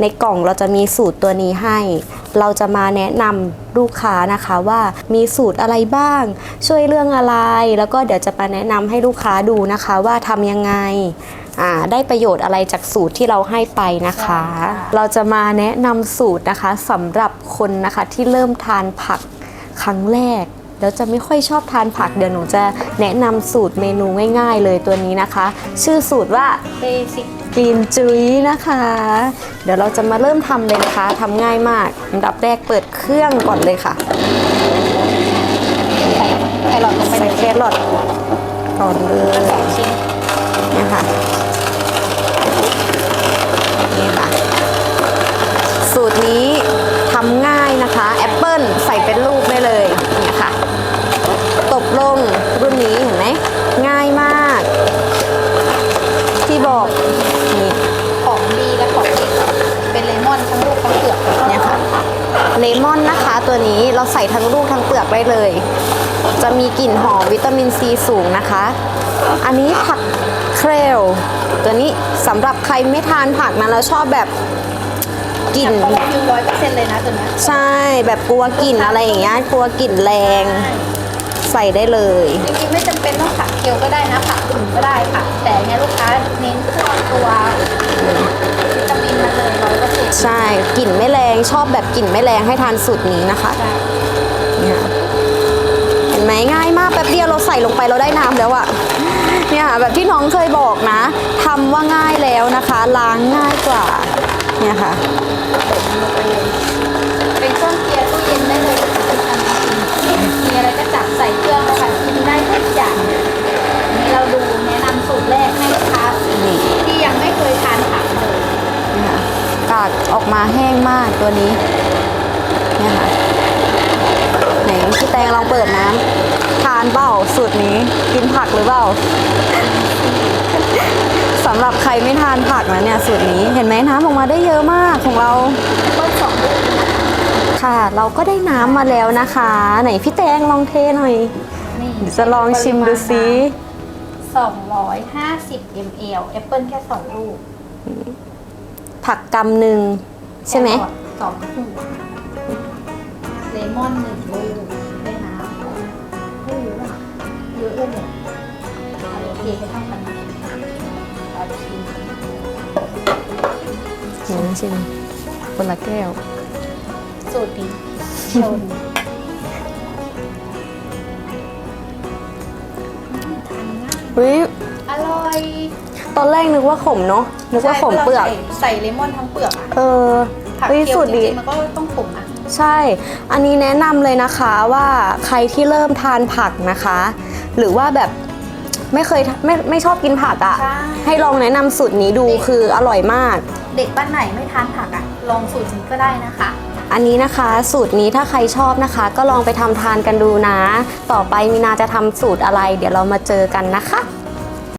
ในกล่องเราจะมีสูตรตัวนี้ให้ เราจะมาแนะนำลูกค้านะคะว่ามีสูตรอะไรบ้าง ช่วยเรื่องอะไร แล้วก็เดี๋ยวจะมาแนะนำให้ลูกค้าดูนะคะว่าทำยังไงได้ประโยชน์อะไรจากสูตรที่เราให้ไปนะคะ เราจะมาแนะนำสูตรนะคะสำหรับคนนะคะที่เริ่มทานผักครั้งแรก แล้วจะไม่ค่อยชอบทานผักเดี๋ยวหนูจะแนะนำสูตรเมนูง่าย ๆ เลยตัวนี้นะคะ ชื่อสูตรว่าเบสิกกรีนจุ้ยนะคะ เดี๋ยวเราจะมาเริ่มทำเลยนะคะทำง่ายมากอันดับแรกเปิดเครื่องก่อนเลยค่ะใส่แครอทลงไปใส่แครอทก่อนเลยสองชิ้นเนี่ยค่ะนี่ค่ะ สูตรนี้ทำง่ายนะคะแอปเปิลใส่เป็นลูกได้เลยเนี่ยค่ะ ตบ ลงรุ่นนี้เห็นไหมง่ายมาก ที่บอกนี่ของดีและของเด็กเป็นเลมอนทั้งลูกทั้งเปลือกเนี่ยค่ะเลมอนนะคะตัวนี้เราใส่ทั้งลูกทั้งเปลือกได้เลย จะมีกลิ่นหอมวิตามินซีสูงนะคะ อันนี้ผักเครลตัวนี้สำหรับใครไม่ทานผักนะแล้วชอบแบบกลิ่นเขาคิวร้อยเปอร์เซ็นต์เลยนะตัวเนี้ยใช่แบบกลัวกลิ่นอะไรอย่างเงี้ยกลัวกลิ่นแรง ใส่ได้เลย จริงๆไม่จำเป็นต้องผักเคียวก็ได้นะผักอื่นก็ได้ค่ะ แต่เนี่ยลูกค้าเน้นพวกตัววิตามินมาเลยร้อยเปอร์เซ็นต์ใช่กลิ่นไม่แรงชอบแบบกลิ่นไม่แรงให้ทานสูตรนี้นะคะใช่เนี่ยเห็นไหมง่ายมากแป๊บเดียวเราใส่ลงไปเราได้น้ำแล้วอะเนี่ยแบบที่น้องเคยบอกนะทำว่าง่ายแล้วนะคะ ล้างง่ายกว่าเนี่ยค่ะากออกมาแห้งมากตัวนี้เนี่ยค่ะไหนพี่แตงลองเปิดน้ำทานเปล่าสูตรนี้กินผักหรือเปล่าสำหรับใครไม่ทานผักนะเนี่ยสูตรนี้เห็นไหมน้ำออกมาได้เยอะมากของเราเพิ่มสองลูกค่ะ เราก็ได้น้ำมาแล้วนะคะ ไหนพี่แตงลองเทหน่อยนี่เดี๋ยวจะลองชิมดูซิสองร้อยห้าสิบ ml แอปเปิลแค่สองลูก ผักกำหนึ่ง ใช่ไหมแครอทสองหัวเลมอนหนึ่งลูกได้น้ำเฮ้ยเยอะอะเยอะเลยเนี่ยเอาโอเคให้เท่ากันนะเอาชิมเดี๋ยวนะชิมคนละแก้ว สูตรดีชนทานง่ายเฮ้ยอร่อย ตอนแรกนึกว่าขมเนาะนึกว่าขมเปลือก ใช่ใส่เลมอนทั้งเปลือกอะเออผักเฮ้ยเคียวสูตรจดี ริงๆมันก็ต้องขมอะใช่ อันนี้แนะนำเลยนะคะว่าใครที่เริ่มทานผักนะคะ หรือว่าแบบไม่เคยไม่ไม่ชอบกินผักอะ่ะ ใช่ ให้ลองแนะนำสูตรนี้ดูคืออร่อยมาก เด็กบ้านไหนไม่ทานผักอะลองสูตรนี้ก็ได้นะคะ อันนี้นะคะสูตรนี้ถ้าใครชอบนะคะ ก็ลองไปทำทานกันดูนะ ต่อไปมีนาจะทำสูตรอะไร เดี๋ยวเรามาเจอกันนะคะ